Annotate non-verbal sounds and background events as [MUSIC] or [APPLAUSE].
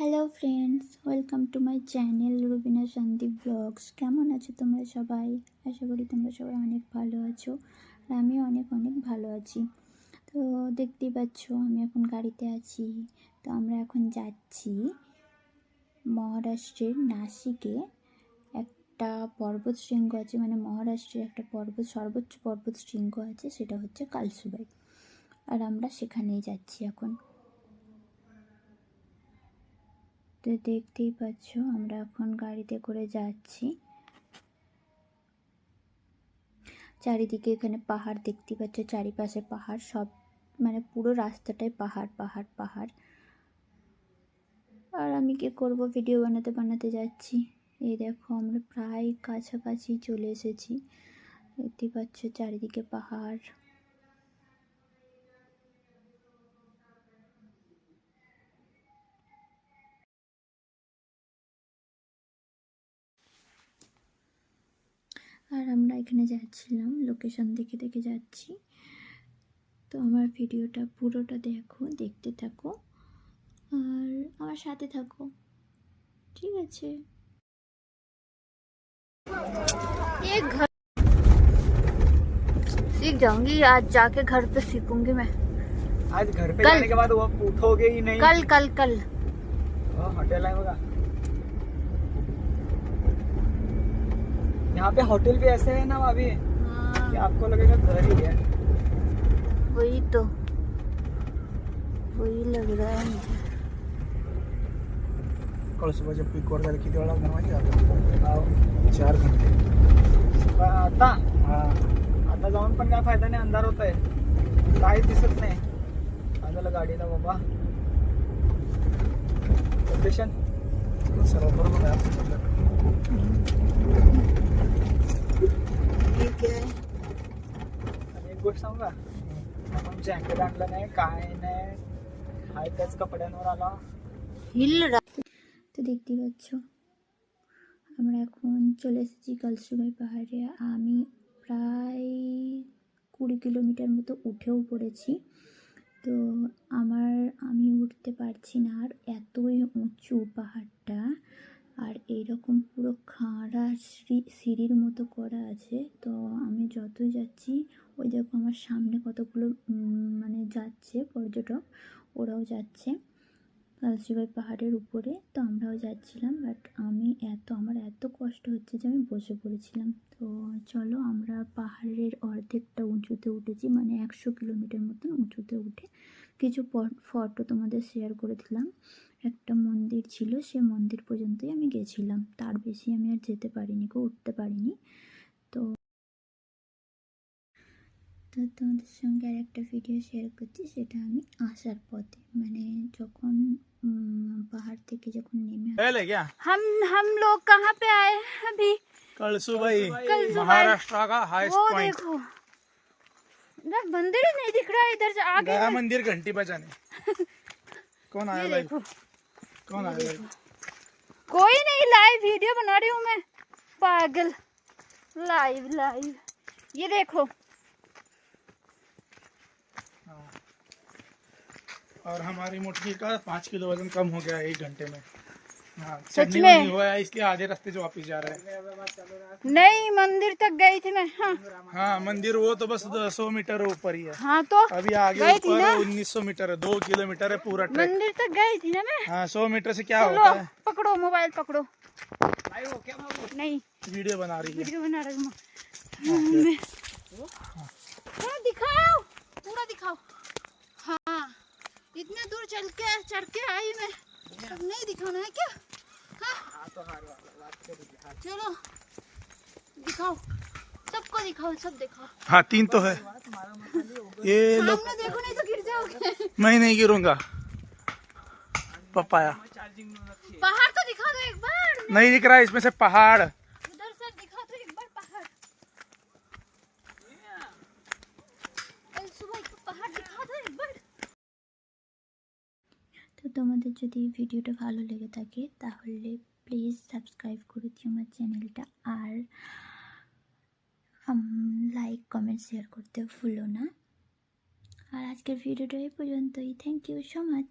Hello friends welcome to my channel Rubina Shanti vlogs কেমন আছো তোমরা সবাই? আশা করি তোমরা সবাই অনেক ভালো আছো আর আমিও অনেক অনেক ভালো আছি। তো দেখতেই পাচ্ছ, আমি এখন গাড়িতে আছি। তো আমরা এখন যাচ্ছি মহারাষ্ট্রের নাসিকে। একটা পর্বত শৃঙ্গ আছে মানে মহারাষ্ট্রের একটা পর্বত, সর্বোচ্চ পর্বত শৃঙ্গ আছে, সেটা হচ্ছে কালসুবাই। আর আমরা সেখানেই যাচ্ছি এখন। তো দেখতেই পাচ্ছ, আমরা এখন গাড়িতে করে যাচ্ছি। চারিদিকে এখানে পাহাড় দেখতে পাচ্ছ, চারিপাশে পাহাড়, সব মানে পুরো রাস্তাটাই পাহাড় পাহাড় পাহাড়। আর আমি কি করব ভিডিও বানাতে বানাতে যাচ্ছি। এই দেখো, আমরা প্রায় কাছাকাছি চলে এসেছি। দেখতে পাচ্ছ চারিদিকে পাহাড়। আর আমরা এখানে যাচ্ছিলাম লোকেশন দেখে দেখে যাচ্ছি তো আমার ভিডিওটা পুরোটা দেখো দেখতে থাকো আর আমার সাথে থাকো ঠিক আছে ये घर सीख जाऊंगी आज जाके घर पे सीखूंगी मैं आज घर पे कल- जाने के बाद वो उठोगे ही नहीं कल कल कल वो होटल है यहाँ पे होटल भी ऐसे है ना अभी कि आपको लगेगा घर ही है। वही तो। वही लग रहा है मुझे। कल सुबह जब पिक वर झालं किती वेळा लागणार माहिती का? चार घंटे। आता? हा। आता जाऊन पण काय फायदा नाही अंधार होत आहे काही दिसत नाही। झालं गाडीला बाबा। लोकेशन सर्व बरोबर आहे सांगू का आपण जॅकेट आणलं नाही काय नाही हाय त्याच कपड्यांवर आला हिल रहा তো দেখতেই পাচ্ছ আমরা এখন চলে এসেছি কালসুবাই পাহাড়ে আমি প্রায় কুড়ি কিলোমিটার মতো উঠেও পড়েছি তো আমার আমি উঠতে পারছি না আর এতই উঁচু পাহাড়টা আর এইরকম পুরো খাঁড়া সিঁড়ি সিঁড়ির মতো করা আছে তো আমি যতই যাচ্ছি ওই দেখো আমার সামনে কতগুলো মানে যাচ্ছে পর্যটক, ওরাও যাচ্ছে। কালসিবাই পাহাড়ের উপরে, তো আমরাও যাচ্ছিলাম বাট আমি এত, আমার এত কষ্ট হচ্ছে যে আমি বসে পড়েছিলাম। তো চলো আমরা পাহাড়ের অর্ধেকটা উঁচুতে উঠেছি মানে একশো কিলোমিটার মতন উঁচুতে উঠে কিছু ফটো তোমাদের শেয়ার করে দিলাম। একটা মন্দির ছিল, সে মন্দির পর্যন্তই আমি গেছিলাম। তার বেশি আমি আর যেতে পারিনি গো উঠতে পারিনি। তো তো তোমাদের সঙ্গে আর একটা ভিডিও শেয়ার করছি সেটা আমি আসার পথে মানে যখন উম, পাহাড় থেকে যখন নেমে पहले क्या हम हम लोग कहाँ पे आए हैं अभी कल सुबह ही कलसुबाई। महाराष्ट्र का हाईएस्ट वो पॉइंट देखो इधर मंदिर ही नहीं दिख रहा है इधर से आगे गया में- मंदिर घंटी बजाने [LAUGHS] कौन आया ये लाइव देखो कौन आया लाइव कोई नहीं लाइव वीडियो बना रही हूँ मैं पागल लाइव लाइव ये देखो और हमारी मुठ्ठी का पाँच किलो वज़न कम हो गया एक घंटे में। हाँ सच में? हुआ है इसलिए आधे रास्ते से वापस जा रहे हैं। नहीं मंदिर तक गई थी मैं हाँ। हाँ मंदिर वो तो बस सौ मीटर ऊपर ही है। हाँ तो अभी आगे ऊपर उन्नीस सौ मीटर है दो किलोमीटर है पूरा ट्रैक। मंदिर तक गई थी ना मैं? हाँ सौ मीटर से क्या होता है? पकड़ो मोबाइल पकड़ो। नहीं। वीडियो बना रही है। वीडियो बना रही हूँ। हाँ, दिखाओ पूरा दिखाओ। हाँ इतने दूर चल के चढ़ के आई मैं। अब नहीं दिखाना है क्या? हाँ। चलो। दिखाओ। सबको दिखाओ सब दिखाओ। हाँ तीन तो है। ये लोग देखो नहीं तो गिर जाओगे। मैं नहीं गिरूँगा। पपाया। पहाड़ तो दिखा दो एक बार। नहीं दिख रहा है इसमें से पहाड़। তোমাদের যদি ভিডিওটা ভালো লেগে থাকে, তাহলে প্লিজ সাবস্ক্রাইব করে দিও আমার চ্যানেলটা আর লাইক কমেন্ট শেয়ার করতে ভুলো না। আর আজকের ভিডিওটা এই পর্যন্তই। Thank you so much